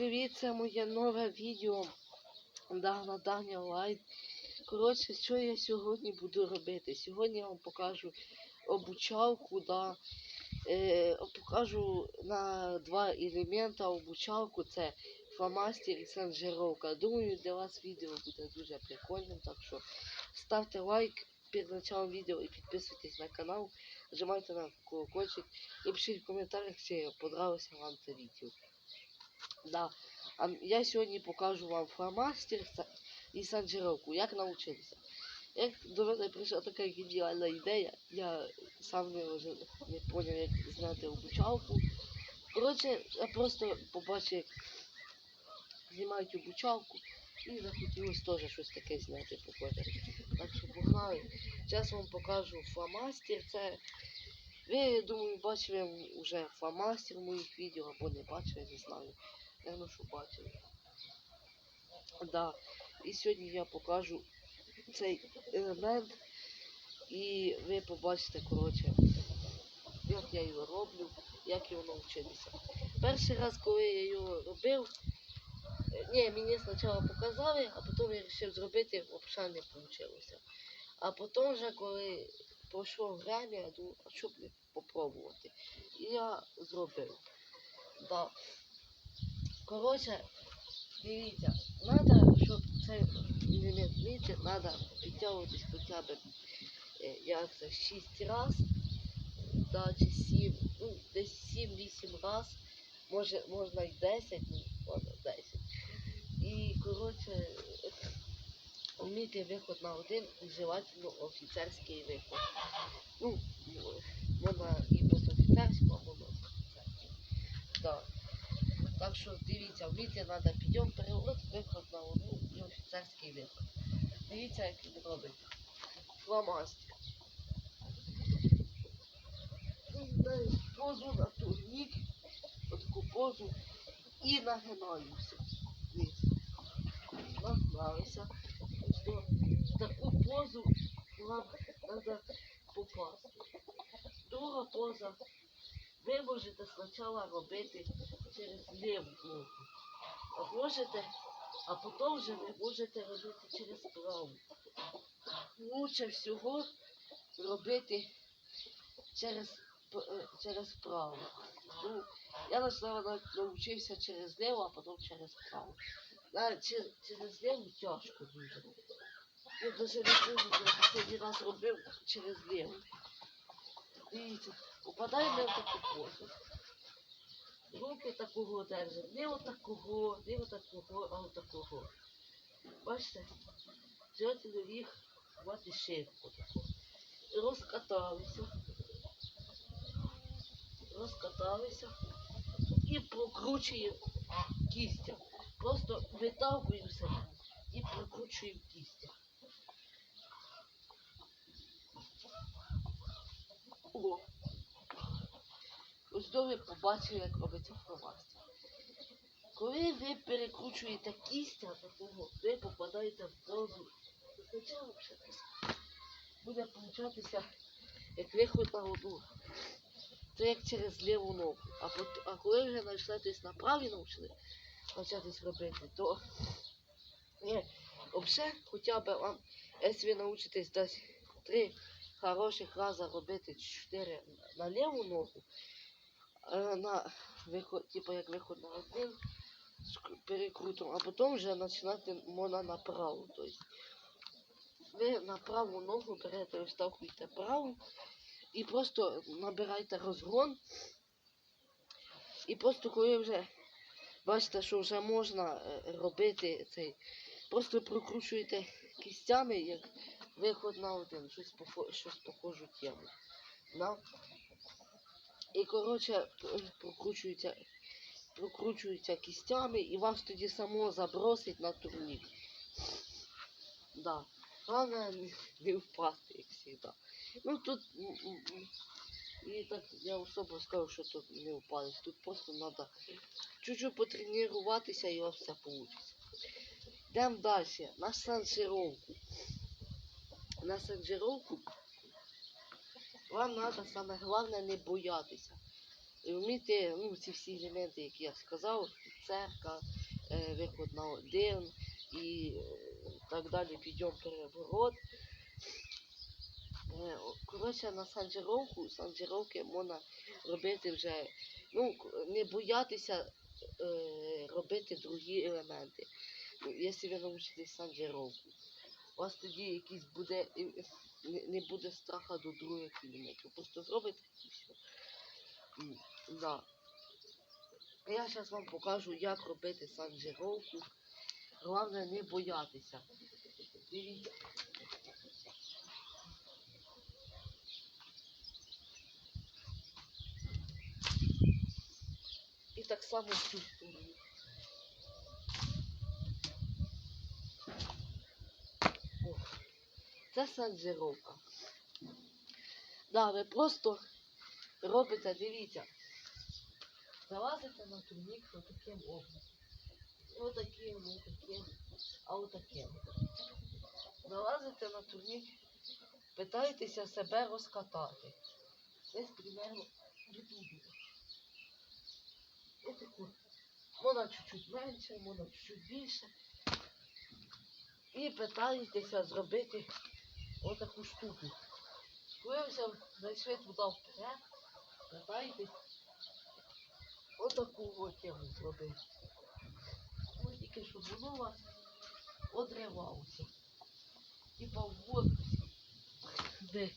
привіт! Це моє нове відео. Дагна Даня Лайт. Коротше, що я сьогодні буду робити? Сьогодні я вам покажу обучалку, да, е, покажу на два елемента обучалку. Це фломастер і санжировка. Думаю, для вас відео буде дуже прикольним. Так що ставте лайк перед началом відео і підписуйтесь на канал. Нажимайте на колокольчик і пишіть в коментарях, чи подобалося вам це відео. Да. А я сьогодні покажу вам фломастер і санжировку, як навчитися. Як до мене прийшла така геніальна ідея, я сам не, вже не зрозумів, як зняти обучалку. Коротше, я просто побачив, як знімають обучалку, і захотілося теж щось таке зняти похоже. Так що погнали. Зараз вам покажу фломастер. Це ви, я думаю, бачили вже фломастер моїх відео або не бачили, не знаю. Певно, що бачили. Да. І сьогодні я покажу цей елемент. І ви побачите, коротше, як я його роблю, як його навчитися. Перший раз, коли я його робив, е, ні, мені спочатку показали, а потім я вирішив зробити, взагалі не вийшло. А потім вже, коли пройшло время, я думаю, а що б не попробувати. І я зробив. Да. Коротше, дивіться, треба, щоб цей елемент міти, треба підтягуватись хоча б е, як це, 6 раз, да, чи 7, ну, десь 7-8 раз, може, можна і 10, ну, ладно, 10. І, коротше, вміти виход на один і желательно офіцерський виход. Ну, можна і без офіцерського, або без офіцерського. Да. Так що дивіться, вміти треба підйом переворот, виход на одну і офіцерський виход. Дивіться, як він робить. Фломастер. Позу на турнік, таку позу і нагинаюся. Нагналися. Що таку позу вам треба попасти. Друга поза. Ви можете спочатку робити через ліву ногу. А можете, а потім вже ви можете робити через праву. Лучше всього робити через, е, через праву. Ну, я навчився через ліву, а потім через праву. На, через, ліву тяжко дуже. Я навіть не помню, я останній раз робив через ліву. Дивіться, попадаємо в таку позу. Руки такого держать. Не отакого, не отакого, а отакого. Бачите? Желательно їх мати ширку. Розкаталися. Розкаталися. І прокручуємо кістя. Просто виталкуємо себе і прокручуємо кістя. О! Ось то ви побачили, як робиться фломастер. Коли ви перекручуєте кістя такого, ви попадаєте в це буде получатися як виход на воду. Це як через ліву ногу. А, а коли вже знайшлетесь на праві навчили початись робити, то ні, взагалі, хоча б вам, якщо ви навчитесь десь три хороших рази робити чотири на ліву ногу, на виход, типу як виход на один з перекрутом, а потім вже починати можна на праву. Тобто ви на праву ногу берете, розтовхуєте праву і просто набираєте розгон. І просто коли вже бачите, що вже можна е, робити цей, просто прокручуєте кістями, як виход на один, щось, похо- щось похожу тему. Да? І коротше прокручується, прокручується кістями і вас тоді само забросить на турнік. Да. Головне не, не впасти, як завжди. Ну тут і так я особо скажу, що тут не впадеш. Тут просто треба чуть-чуть потренуватися і у вас все вийде. Йдемо далі. На санжировку. На санжировку вам треба саме головне не боятися. І вміти, ну, ці всі елементи, які я сказав, церква, е, виход на один і е, так далі, підйом переворот. Коротше, на санджировку, санджировки можна робити вже, ну, не боятися е, робити другі елементи. Ну, якщо ви навчитесь санджировку. У вас тоді якийсь буде, не буде страха до других елементів. Просто зробите і все. Да. Я зараз вам покажу, як робити санджировку. Головне не боятися. Дивіться. І так само в цю сторону. Це санджировка. Да, ви просто робите, дивіться. Залазите на турнік отаким образом. Отаким, отаким, а отаким. Залазите на турнік, питаєтеся себе розкатати. Десь примерно туди. Отаку. Можна чуть-чуть менше, можна чуть-чуть більше. І питаєтеся зробити отаку штуку. Коли вже зайшли туди вперед, питаєтесь отаку от тему зробити. Ось тільки щоб воно вас одривалося. Типа в воздусі, де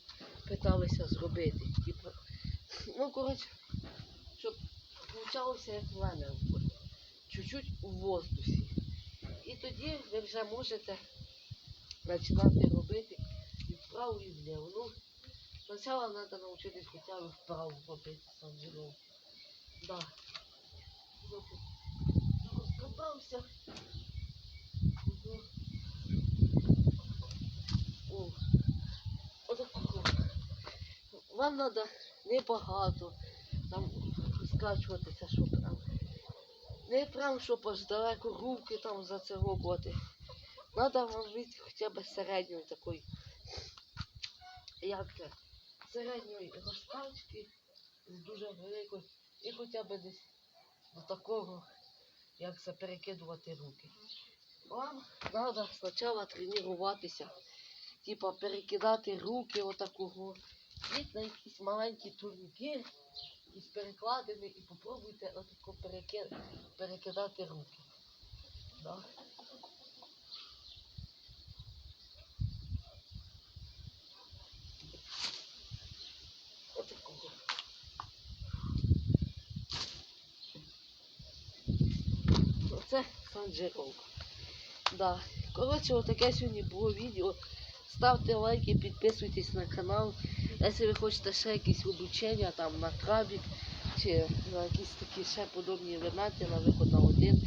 питалися зробити. Типа, ну, коротше, щоб получалося як в мене. от, Чуть-чуть у воздусі. І тоді ви вже можете починати робити і вправо, і вліво. Ну, спочатку треба навчитись хоча б вправо робити санджировку. Да. Розкопався. О. Вам треба небагато скачуватися, щоб прям. Не прям, щоб аж далеко руки там за це робити. Надо вам бути хоча б середньої такої. Як це? Середньої розкачки з дуже великої. І хоча б десь до такого, як це перекидувати руки. Вам треба спочатку тренуватися. Типа перекидати руки отакого. Йдіть на якісь маленькі турніки із перекладини і попробуйте отако переки... перекидати руки. Да. Оце санджировка. Да. Коротше, отаке сьогодні було відео. Ставте лайки, підписуйтесь на канал. Якщо ви хочете ще якісь обучення там на крабік чи на якісь такі ще подобні елементи на виход на один,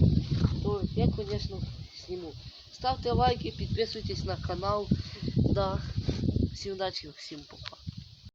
то я, звісно, зніму. Ставте лайки, підписуйтесь на канал. Да. Всім удачі, всім пока.